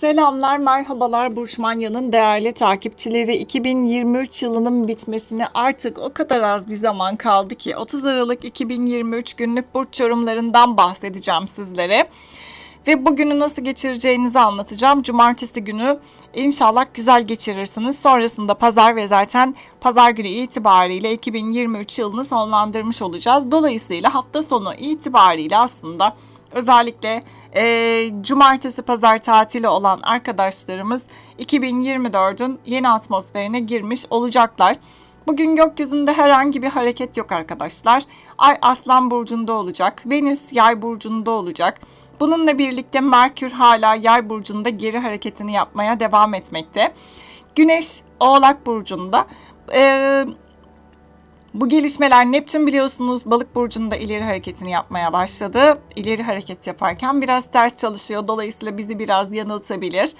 Selamlar, merhabalar Burçmanya'nın değerli takipçileri. 2023 yılının bitmesine artık o kadar az bir zaman kaldı ki 30 Aralık 2023 günlük burç yorumlarından bahsedeceğim sizlere. Ve bugünü nasıl geçireceğinizi anlatacağım. Cumartesi günü inşallah güzel geçirirsiniz. Sonrasında pazar ve zaten pazar günü itibariyle 2023 yılını sonlandırmış olacağız. Dolayısıyla hafta sonu itibariyle aslında özellikle e, cumartesi pazar tatili olan arkadaşlarımız 2024'ün yeni atmosferine girmiş olacaklar. Bugün gökyüzünde herhangi bir hareket yok arkadaşlar. Ay Aslan burcunda olacak. Venüs Yay burcunda olacak. Bununla birlikte Merkür hala Yay burcunda geri hareketini yapmaya devam etmekte. Güneş Oğlak burcunda. Ee, bu gelişmeler Neptün biliyorsunuz balık burcunda ileri hareketini yapmaya başladı. İleri hareket yaparken biraz ters çalışıyor. Dolayısıyla bizi biraz yanıltabilir.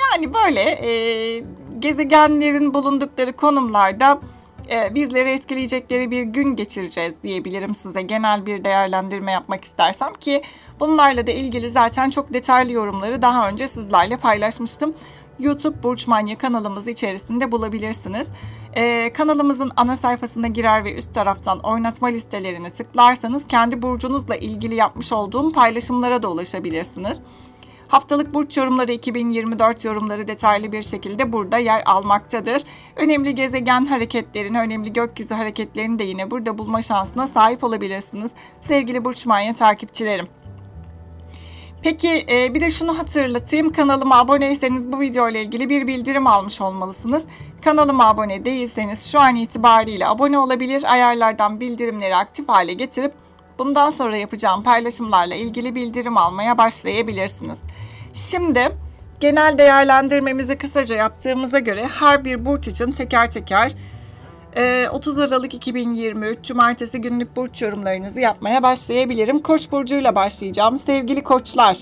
Yani böyle e, gezegenlerin bulundukları konumlarda e, bizleri etkileyecekleri bir gün geçireceğiz diyebilirim size. Genel bir değerlendirme yapmak istersem ki bunlarla da ilgili zaten çok detaylı yorumları daha önce sizlerle paylaşmıştım. YouTube Burç Manya kanalımız içerisinde bulabilirsiniz. Ee, kanalımızın ana sayfasına girer ve üst taraftan oynatma listelerini tıklarsanız kendi burcunuzla ilgili yapmış olduğum paylaşımlara da ulaşabilirsiniz. Haftalık burç yorumları 2024 yorumları detaylı bir şekilde burada yer almaktadır. Önemli gezegen hareketlerini, önemli gökyüzü hareketlerini de yine burada bulma şansına sahip olabilirsiniz. Sevgili Burç Manya takipçilerim. Peki e, bir de şunu hatırlatayım. Kanalıma aboneyseniz bu video ile ilgili bir bildirim almış olmalısınız. Kanalıma abone değilseniz şu an itibariyle abone olabilir. Ayarlardan bildirimleri aktif hale getirip bundan sonra yapacağım paylaşımlarla ilgili bildirim almaya başlayabilirsiniz. Şimdi genel değerlendirmemizi kısaca yaptığımıza göre her bir burç için teker teker 30 Aralık 2023 Cumartesi günlük burç yorumlarınızı yapmaya başlayabilirim. Koç burcuyla başlayacağım. Sevgili koçlar,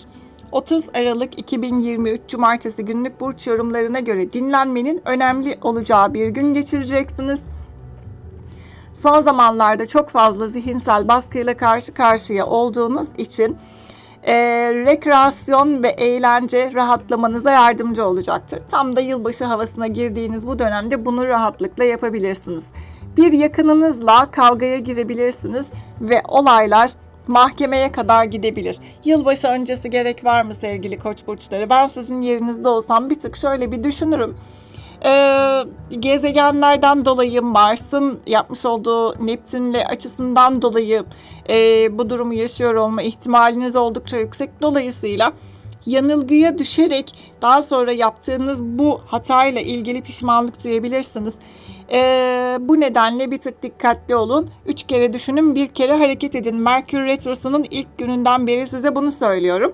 30 Aralık 2023 Cumartesi günlük burç yorumlarına göre dinlenmenin önemli olacağı bir gün geçireceksiniz. Son zamanlarda çok fazla zihinsel baskıyla karşı karşıya olduğunuz için e, rekreasyon ve eğlence rahatlamanıza yardımcı olacaktır. Tam da yılbaşı havasına girdiğiniz bu dönemde bunu rahatlıkla yapabilirsiniz. Bir yakınınızla kavgaya girebilirsiniz ve olaylar mahkemeye kadar gidebilir. Yılbaşı öncesi gerek var mı sevgili koç burçları? Ben sizin yerinizde olsam bir tık şöyle bir düşünürüm e, gezegenlerden dolayı Mars'ın yapmış olduğu Neptün'le açısından dolayı e, bu durumu yaşıyor olma ihtimaliniz oldukça yüksek. Dolayısıyla yanılgıya düşerek daha sonra yaptığınız bu hatayla ilgili pişmanlık duyabilirsiniz. Ee, bu nedenle bir tık dikkatli olun. Üç kere düşünün, bir kere hareket edin. Merkür Retrosu'nun ilk gününden beri size bunu söylüyorum.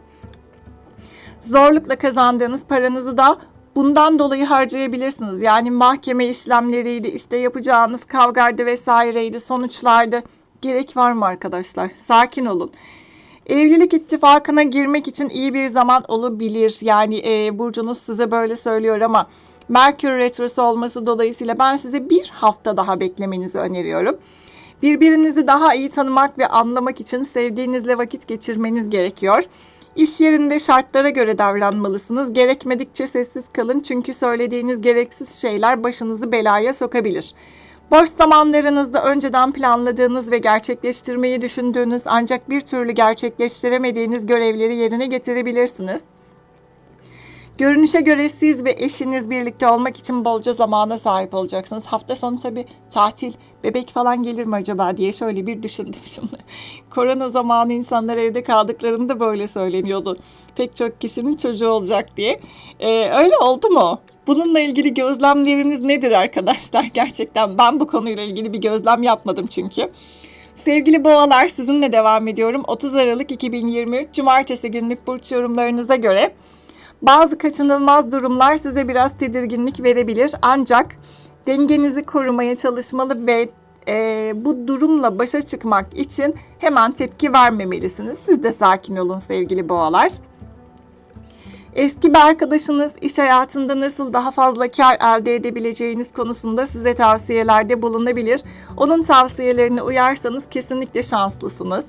Zorlukla kazandığınız paranızı da bundan dolayı harcayabilirsiniz. Yani mahkeme işlemleriydi, işte yapacağınız kavgaydı vesaireydi, sonuçlarda gerek var mı arkadaşlar? Sakin olun. Evlilik ittifakına girmek için iyi bir zaman olabilir. Yani e, burcunuz size böyle söylüyor ama Merkür Retrosu olması dolayısıyla ben size bir hafta daha beklemenizi öneriyorum. Birbirinizi daha iyi tanımak ve anlamak için sevdiğinizle vakit geçirmeniz gerekiyor. İş yerinde şartlara göre davranmalısınız. Gerekmedikçe sessiz kalın çünkü söylediğiniz gereksiz şeyler başınızı belaya sokabilir. Boş zamanlarınızda önceden planladığınız ve gerçekleştirmeyi düşündüğünüz ancak bir türlü gerçekleştiremediğiniz görevleri yerine getirebilirsiniz. Görünüşe göre siz ve eşiniz birlikte olmak için bolca zamana sahip olacaksınız. Hafta sonu tabii tatil, bebek falan gelir mi acaba diye şöyle bir düşündüm şimdi. Korona zamanı insanlar evde kaldıklarında böyle söyleniyordu. Pek çok kişinin çocuğu olacak diye. Ee, öyle oldu mu? Bununla ilgili gözlemleriniz nedir arkadaşlar? Gerçekten ben bu konuyla ilgili bir gözlem yapmadım çünkü. Sevgili boğalar sizinle devam ediyorum. 30 Aralık 2023 Cumartesi günlük burç yorumlarınıza göre bazı kaçınılmaz durumlar size biraz tedirginlik verebilir ancak dengenizi korumaya çalışmalı ve e, bu durumla başa çıkmak için hemen tepki vermemelisiniz. Siz de sakin olun sevgili boğalar. Eski bir arkadaşınız iş hayatında nasıl daha fazla kar elde edebileceğiniz konusunda size tavsiyelerde bulunabilir. Onun tavsiyelerine uyarsanız kesinlikle şanslısınız.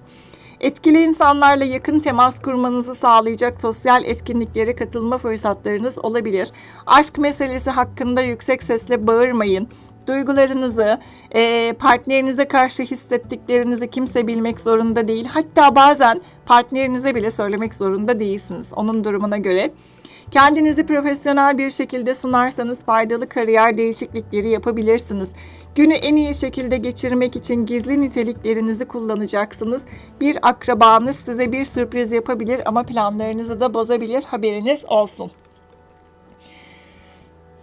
Etkili insanlarla yakın temas kurmanızı sağlayacak sosyal etkinliklere katılma fırsatlarınız olabilir. Aşk meselesi hakkında yüksek sesle bağırmayın. Duygularınızı, e, partnerinize karşı hissettiklerinizi kimse bilmek zorunda değil. Hatta bazen partnerinize bile söylemek zorunda değilsiniz onun durumuna göre. Kendinizi profesyonel bir şekilde sunarsanız faydalı kariyer değişiklikleri yapabilirsiniz. Günü en iyi şekilde geçirmek için gizli niteliklerinizi kullanacaksınız. Bir akrabanız size bir sürpriz yapabilir ama planlarınızı da bozabilir. Haberiniz olsun.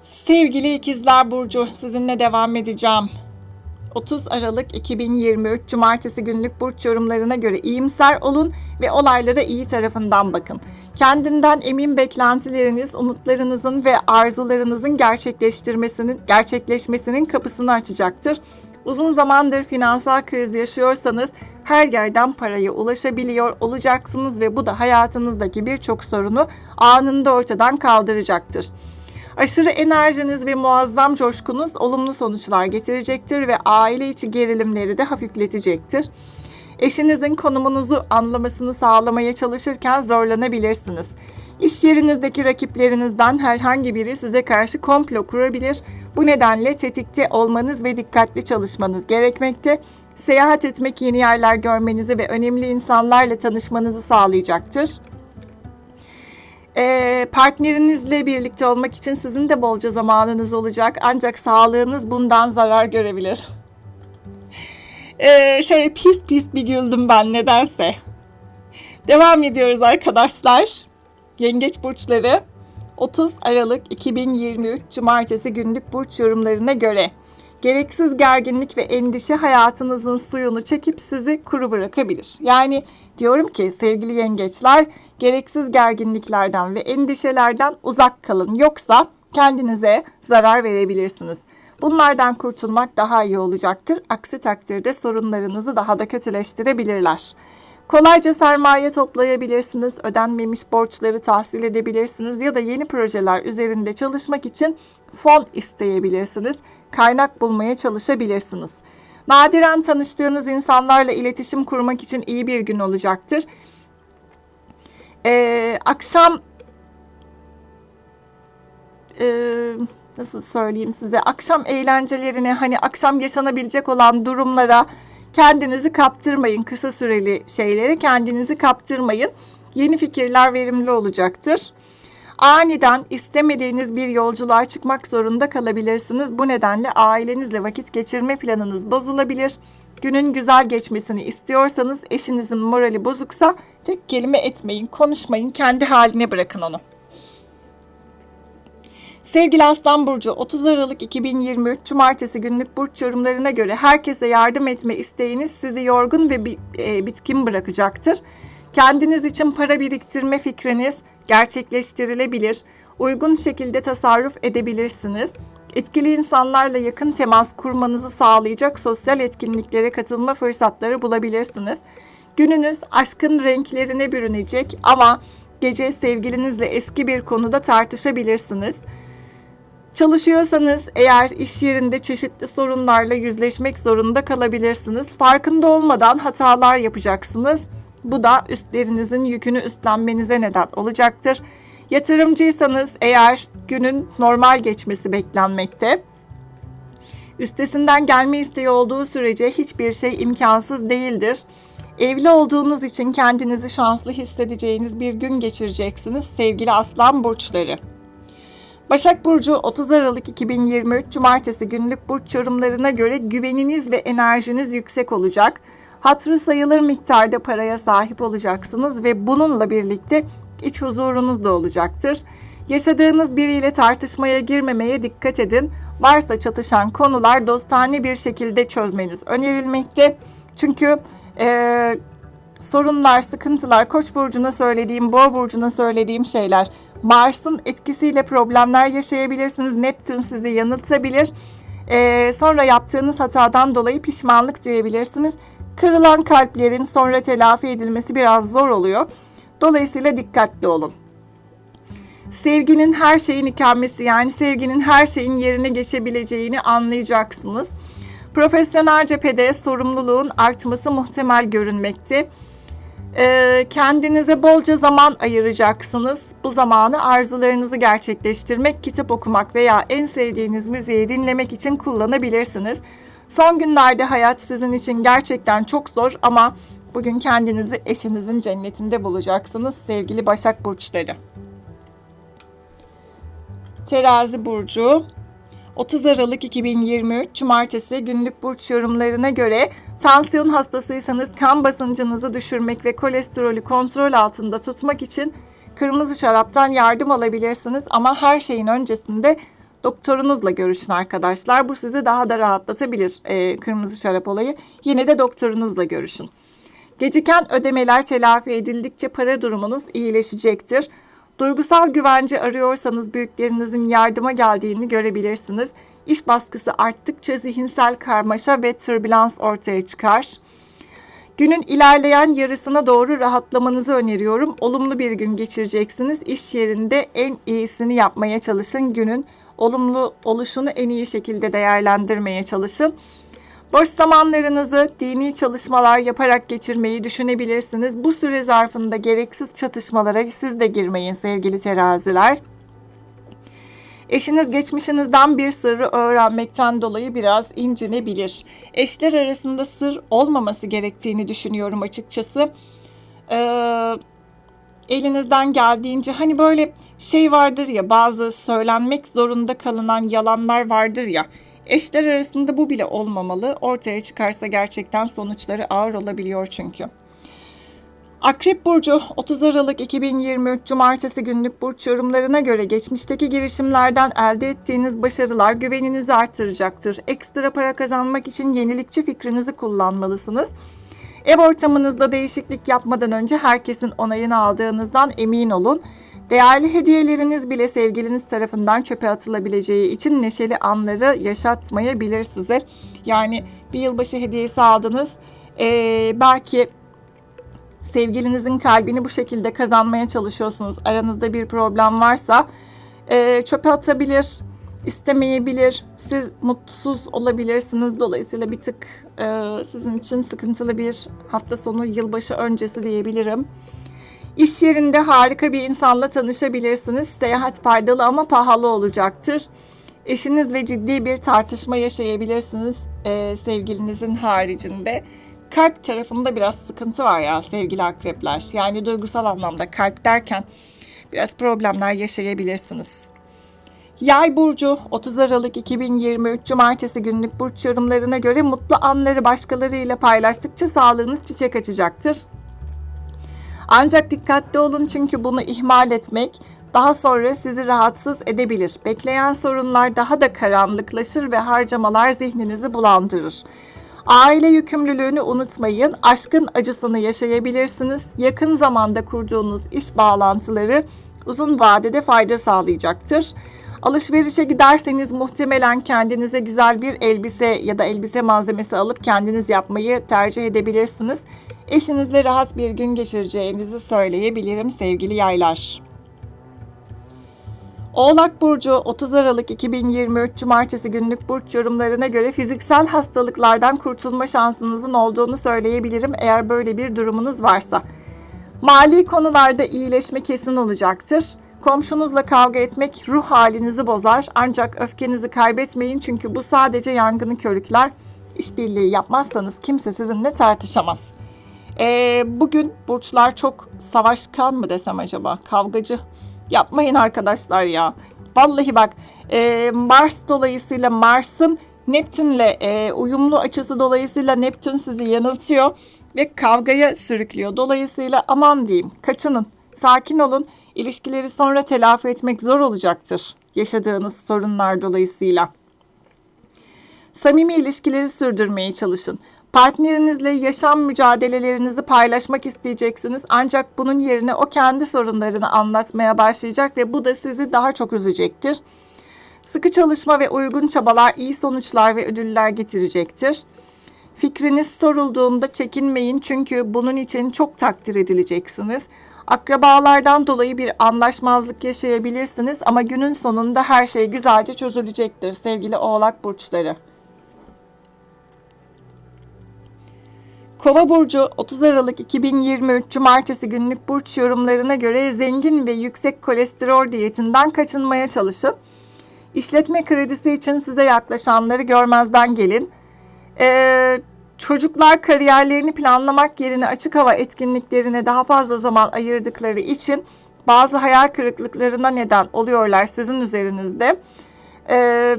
Sevgili ikizler Burcu sizinle devam edeceğim. 30 Aralık 2023 Cumartesi günlük burç yorumlarına göre iyimser olun ve olaylara iyi tarafından bakın. Kendinden emin beklentileriniz, umutlarınızın ve arzularınızın gerçekleştirmesinin, gerçekleşmesinin kapısını açacaktır. Uzun zamandır finansal kriz yaşıyorsanız her yerden paraya ulaşabiliyor olacaksınız ve bu da hayatınızdaki birçok sorunu anında ortadan kaldıracaktır. Aşırı enerjiniz ve muazzam coşkunuz olumlu sonuçlar getirecektir ve aile içi gerilimleri de hafifletecektir. Eşinizin konumunuzu anlamasını sağlamaya çalışırken zorlanabilirsiniz. İş yerinizdeki rakiplerinizden herhangi biri size karşı komplo kurabilir. Bu nedenle tetikte olmanız ve dikkatli çalışmanız gerekmekte. Seyahat etmek yeni yerler görmenizi ve önemli insanlarla tanışmanızı sağlayacaktır. Ee, partnerinizle birlikte olmak için sizin de bolca zamanınız olacak. Ancak sağlığınız bundan zarar görebilir. Ee, şöyle pis pis bir güldüm ben nedense. Devam ediyoruz arkadaşlar. Yengeç burçları 30 Aralık 2023 Cumartesi günlük burç yorumlarına göre gereksiz gerginlik ve endişe hayatınızın suyunu çekip sizi kuru bırakabilir. Yani diyorum ki sevgili yengeçler gereksiz gerginliklerden ve endişelerden uzak kalın. Yoksa kendinize zarar verebilirsiniz. Bunlardan kurtulmak daha iyi olacaktır. Aksi takdirde sorunlarınızı daha da kötüleştirebilirler. Kolayca sermaye toplayabilirsiniz, ödenmemiş borçları tahsil edebilirsiniz ya da yeni projeler üzerinde çalışmak için fon isteyebilirsiniz. Kaynak bulmaya çalışabilirsiniz. Nadiren tanıştığınız insanlarla iletişim kurmak için iyi bir gün olacaktır. Ee, akşam e, nasıl söyleyeyim size akşam eğlencelerine hani akşam yaşanabilecek olan durumlara kendinizi kaptırmayın. Kısa süreli şeyleri kendinizi kaptırmayın. Yeni fikirler verimli olacaktır. Aniden istemediğiniz bir yolculuğa çıkmak zorunda kalabilirsiniz. Bu nedenle ailenizle vakit geçirme planınız bozulabilir. Günün güzel geçmesini istiyorsanız eşinizin morali bozuksa tek kelime etmeyin, konuşmayın, kendi haline bırakın onu. Sevgili Aslan Burcu 30 Aralık 2023 Cumartesi günlük burç yorumlarına göre herkese yardım etme isteğiniz sizi yorgun ve e, bitkin bırakacaktır. Kendiniz için para biriktirme fikriniz gerçekleştirilebilir. Uygun şekilde tasarruf edebilirsiniz. Etkili insanlarla yakın temas kurmanızı sağlayacak sosyal etkinliklere katılma fırsatları bulabilirsiniz. Gününüz aşkın renklerine bürünecek ama gece sevgilinizle eski bir konuda tartışabilirsiniz. Çalışıyorsanız eğer iş yerinde çeşitli sorunlarla yüzleşmek zorunda kalabilirsiniz. Farkında olmadan hatalar yapacaksınız. Bu da üstlerinizin yükünü üstlenmenize neden olacaktır. Yatırımcıysanız eğer günün normal geçmesi beklenmekte. Üstesinden gelme isteği olduğu sürece hiçbir şey imkansız değildir. Evli olduğunuz için kendinizi şanslı hissedeceğiniz bir gün geçireceksiniz sevgili aslan burçları. Başak Burcu 30 Aralık 2023 Cumartesi günlük burç yorumlarına göre güveniniz ve enerjiniz yüksek olacak. Hatırı sayılır miktarda paraya sahip olacaksınız ve bununla birlikte iç huzurunuz da olacaktır. Yaşadığınız biriyle tartışmaya girmemeye dikkat edin. Varsa çatışan konular dostane bir şekilde çözmeniz önerilmekte. Çünkü e, sorunlar, sıkıntılar, Koç burcuna söylediğim, Boğa burcuna söylediğim şeyler Mars'ın etkisiyle problemler yaşayabilirsiniz. Neptün sizi yanıltabilir. Ee, sonra yaptığınız hatadan dolayı pişmanlık duyabilirsiniz. Kırılan kalplerin sonra telafi edilmesi biraz zor oluyor. Dolayısıyla dikkatli olun. Sevginin her şeyin ikamesi yani sevginin her şeyin yerine geçebileceğini anlayacaksınız. Profesyonel cephede sorumluluğun artması muhtemel görünmekte. Ee, kendinize bolca zaman ayıracaksınız. Bu zamanı arzularınızı gerçekleştirmek, kitap okumak veya en sevdiğiniz müziği dinlemek için kullanabilirsiniz. Son günlerde hayat sizin için gerçekten çok zor ama bugün kendinizi eşinizin cennetinde bulacaksınız sevgili Başak Burçları. Terazi Burcu 30 Aralık 2023 Cumartesi günlük burç yorumlarına göre tansiyon hastasıysanız kan basıncınızı düşürmek ve kolesterolü kontrol altında tutmak için kırmızı şaraptan yardım alabilirsiniz. Ama her şeyin öncesinde doktorunuzla görüşün arkadaşlar. Bu sizi daha da rahatlatabilir e, kırmızı şarap olayı. Yine de doktorunuzla görüşün. Geciken ödemeler telafi edildikçe para durumunuz iyileşecektir. Duygusal güvence arıyorsanız büyüklerinizin yardıma geldiğini görebilirsiniz. İş baskısı arttıkça zihinsel karmaşa ve türbülans ortaya çıkar. Günün ilerleyen yarısına doğru rahatlamanızı öneriyorum. Olumlu bir gün geçireceksiniz. İş yerinde en iyisini yapmaya çalışın. Günün olumlu oluşunu en iyi şekilde değerlendirmeye çalışın. Boş zamanlarınızı dini çalışmalar yaparak geçirmeyi düşünebilirsiniz. Bu süre zarfında gereksiz çatışmalara siz de girmeyin sevgili teraziler. Eşiniz geçmişinizden bir sırrı öğrenmekten dolayı biraz incinebilir. Eşler arasında sır olmaması gerektiğini düşünüyorum açıkçası. Ee, elinizden geldiğince hani böyle şey vardır ya bazı söylenmek zorunda kalınan yalanlar vardır ya. Eşler arasında bu bile olmamalı. Ortaya çıkarsa gerçekten sonuçları ağır olabiliyor çünkü. Akrep Burcu 30 Aralık 2023 Cumartesi günlük burç yorumlarına göre geçmişteki girişimlerden elde ettiğiniz başarılar güveninizi artıracaktır. Ekstra para kazanmak için yenilikçi fikrinizi kullanmalısınız. Ev ortamınızda değişiklik yapmadan önce herkesin onayını aldığınızdan emin olun. Değerli hediyeleriniz bile sevgiliniz tarafından çöpe atılabileceği için neşeli anları yaşatmayabilir size. Yani bir yılbaşı hediyesi aldınız. Ee, belki sevgilinizin kalbini bu şekilde kazanmaya çalışıyorsunuz. Aranızda bir problem varsa e, çöpe atabilir, istemeyebilir. Siz mutsuz olabilirsiniz. Dolayısıyla bir tık e, sizin için sıkıntılı bir hafta sonu yılbaşı öncesi diyebilirim. İş yerinde harika bir insanla tanışabilirsiniz. Seyahat faydalı ama pahalı olacaktır. Eşinizle ciddi bir tartışma yaşayabilirsiniz e, sevgilinizin haricinde. Kalp tarafında biraz sıkıntı var ya sevgili akrepler. Yani duygusal anlamda kalp derken biraz problemler yaşayabilirsiniz. Yay burcu 30 Aralık 2023 Cumartesi günlük burç yorumlarına göre mutlu anları başkalarıyla paylaştıkça sağlığınız çiçek açacaktır. Ancak dikkatli olun çünkü bunu ihmal etmek daha sonra sizi rahatsız edebilir. Bekleyen sorunlar daha da karanlıklaşır ve harcamalar zihninizi bulandırır. Aile yükümlülüğünü unutmayın. Aşkın acısını yaşayabilirsiniz. Yakın zamanda kurduğunuz iş bağlantıları uzun vadede fayda sağlayacaktır. Alışverişe giderseniz muhtemelen kendinize güzel bir elbise ya da elbise malzemesi alıp kendiniz yapmayı tercih edebilirsiniz. Eşinizle rahat bir gün geçireceğinizi söyleyebilirim sevgili yaylar. Oğlak Burcu 30 Aralık 2023 Cumartesi günlük burç yorumlarına göre fiziksel hastalıklardan kurtulma şansınızın olduğunu söyleyebilirim eğer böyle bir durumunuz varsa. Mali konularda iyileşme kesin olacaktır. Komşunuzla kavga etmek ruh halinizi bozar ancak öfkenizi kaybetmeyin çünkü bu sadece yangını körükler. İşbirliği yapmazsanız kimse sizinle tartışamaz. Ee, bugün burçlar çok savaşkan mı desem acaba? Kavgacı. Yapmayın arkadaşlar ya. Vallahi bak e, Mars dolayısıyla Mars'ın Neptün'le e, uyumlu açısı dolayısıyla Neptün sizi yanıltıyor ve kavgaya sürüklüyor. Dolayısıyla aman diyeyim kaçının. Sakin olun. İlişkileri sonra telafi etmek zor olacaktır. Yaşadığınız sorunlar dolayısıyla. Samimi ilişkileri sürdürmeye çalışın. Partnerinizle yaşam mücadelelerinizi paylaşmak isteyeceksiniz. Ancak bunun yerine o kendi sorunlarını anlatmaya başlayacak ve bu da sizi daha çok üzecektir. Sıkı çalışma ve uygun çabalar iyi sonuçlar ve ödüller getirecektir. Fikriniz sorulduğunda çekinmeyin çünkü bunun için çok takdir edileceksiniz. Akrabalardan dolayı bir anlaşmazlık yaşayabilirsiniz ama günün sonunda her şey güzelce çözülecektir sevgili Oğlak burçları. Kova burcu 30 Aralık 2023 Cumartesi günlük burç yorumlarına göre zengin ve yüksek kolesterol diyetinden kaçınmaya çalışın. İşletme kredisi için size yaklaşanları görmezden gelin. Ee, çocuklar kariyerlerini planlamak yerine açık hava etkinliklerine daha fazla zaman ayırdıkları için bazı hayal kırıklıklarına neden oluyorlar sizin üzerinizde. Ee,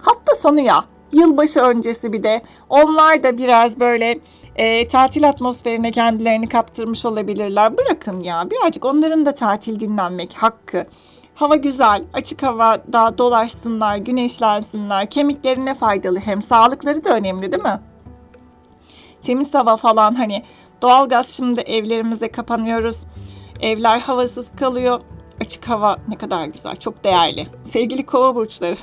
hafta sonu ya, yılbaşı öncesi bir de onlar da biraz böyle e, tatil atmosferine kendilerini kaptırmış olabilirler. Bırakın ya birazcık onların da tatil dinlenmek hakkı. Hava güzel, açık havada dolaşsınlar, güneşlensinler. Kemiklerine faydalı hem sağlıkları da önemli değil mi? Temiz hava falan hani doğalgaz şimdi evlerimize kapanıyoruz. Evler havasız kalıyor. Açık hava ne kadar güzel, çok değerli. Sevgili kova burçları,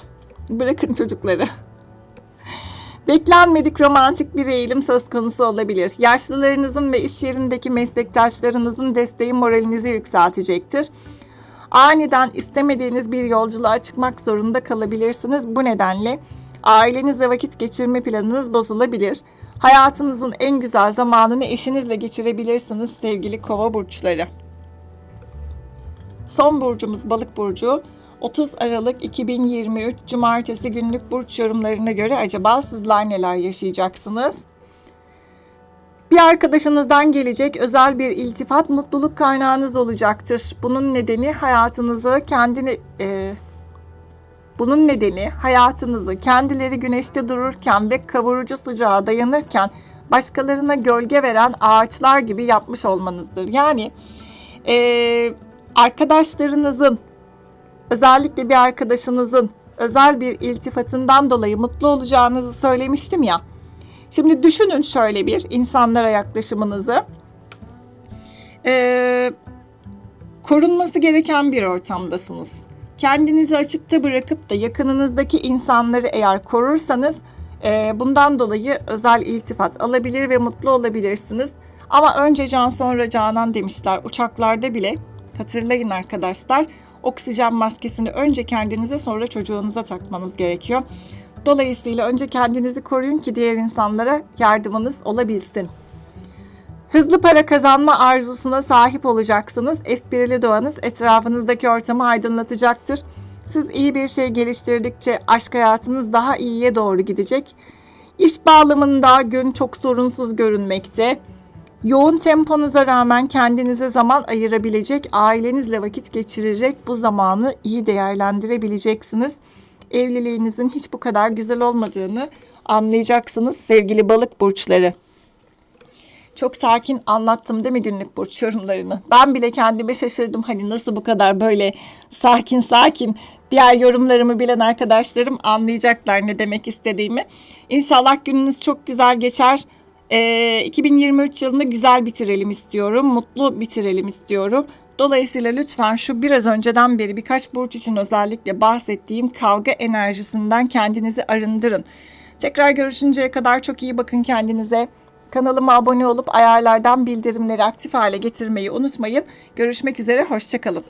bırakın çocukları. Beklenmedik romantik bir eğilim söz konusu olabilir. Yaşlılarınızın ve iş yerindeki meslektaşlarınızın desteği moralinizi yükseltecektir. Aniden istemediğiniz bir yolculuğa çıkmak zorunda kalabilirsiniz. Bu nedenle ailenizle vakit geçirme planınız bozulabilir. Hayatınızın en güzel zamanını eşinizle geçirebilirsiniz sevgili kova burçları. Son burcumuz balık burcu. 30 Aralık 2023 Cumartesi günlük burç yorumlarına göre acaba sizler neler yaşayacaksınız? Bir arkadaşınızdan gelecek özel bir iltifat mutluluk kaynağınız olacaktır. Bunun nedeni hayatınızı kendini e, bunun nedeni hayatınızı kendileri güneşte dururken ve kavurucu sıcağa dayanırken başkalarına gölge veren ağaçlar gibi yapmış olmanızdır. Yani e, arkadaşlarınızın özellikle bir arkadaşınızın özel bir iltifatından dolayı mutlu olacağınızı söylemiştim ya. Şimdi düşünün şöyle bir insanlara yaklaşımınızı. Ee, korunması gereken bir ortamdasınız. Kendinizi açıkta bırakıp da yakınınızdaki insanları eğer korursanız e, bundan dolayı özel iltifat alabilir ve mutlu olabilirsiniz. Ama önce can sonra canan demişler uçaklarda bile. Hatırlayın arkadaşlar oksijen maskesini önce kendinize sonra çocuğunuza takmanız gerekiyor. Dolayısıyla önce kendinizi koruyun ki diğer insanlara yardımınız olabilsin. Hızlı para kazanma arzusuna sahip olacaksınız. Esprili doğanız etrafınızdaki ortamı aydınlatacaktır. Siz iyi bir şey geliştirdikçe aşk hayatınız daha iyiye doğru gidecek. İş bağlamında gün çok sorunsuz görünmekte. Yoğun temponuza rağmen kendinize zaman ayırabilecek, ailenizle vakit geçirerek bu zamanı iyi değerlendirebileceksiniz. Evliliğinizin hiç bu kadar güzel olmadığını anlayacaksınız sevgili balık burçları. Çok sakin anlattım değil mi günlük burç yorumlarını? Ben bile kendime şaşırdım. Hani nasıl bu kadar böyle sakin sakin diğer yorumlarımı bilen arkadaşlarım anlayacaklar ne demek istediğimi. İnşallah gününüz çok güzel geçer. Ee, 2023 yılını güzel bitirelim istiyorum. Mutlu bitirelim istiyorum. Dolayısıyla lütfen şu biraz önceden beri birkaç burç için özellikle bahsettiğim kavga enerjisinden kendinizi arındırın. Tekrar görüşünceye kadar çok iyi bakın kendinize. Kanalıma abone olup ayarlardan bildirimleri aktif hale getirmeyi unutmayın. Görüşmek üzere, hoşçakalın.